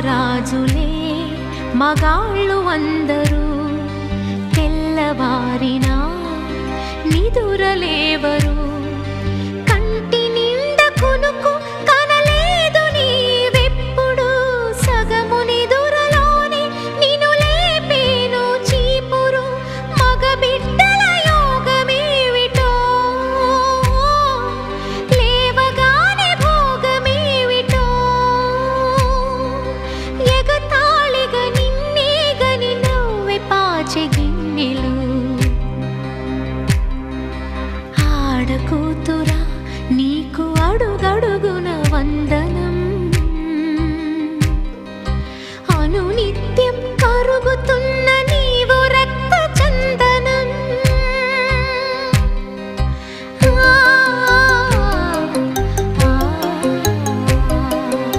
రాజులే మగాళ్ళు అందరూ తెల్లవారినా నిదురలేవరు. కాచే ఆడకూతురా నీకు అడుగడుగున వందనం. అనునిత్య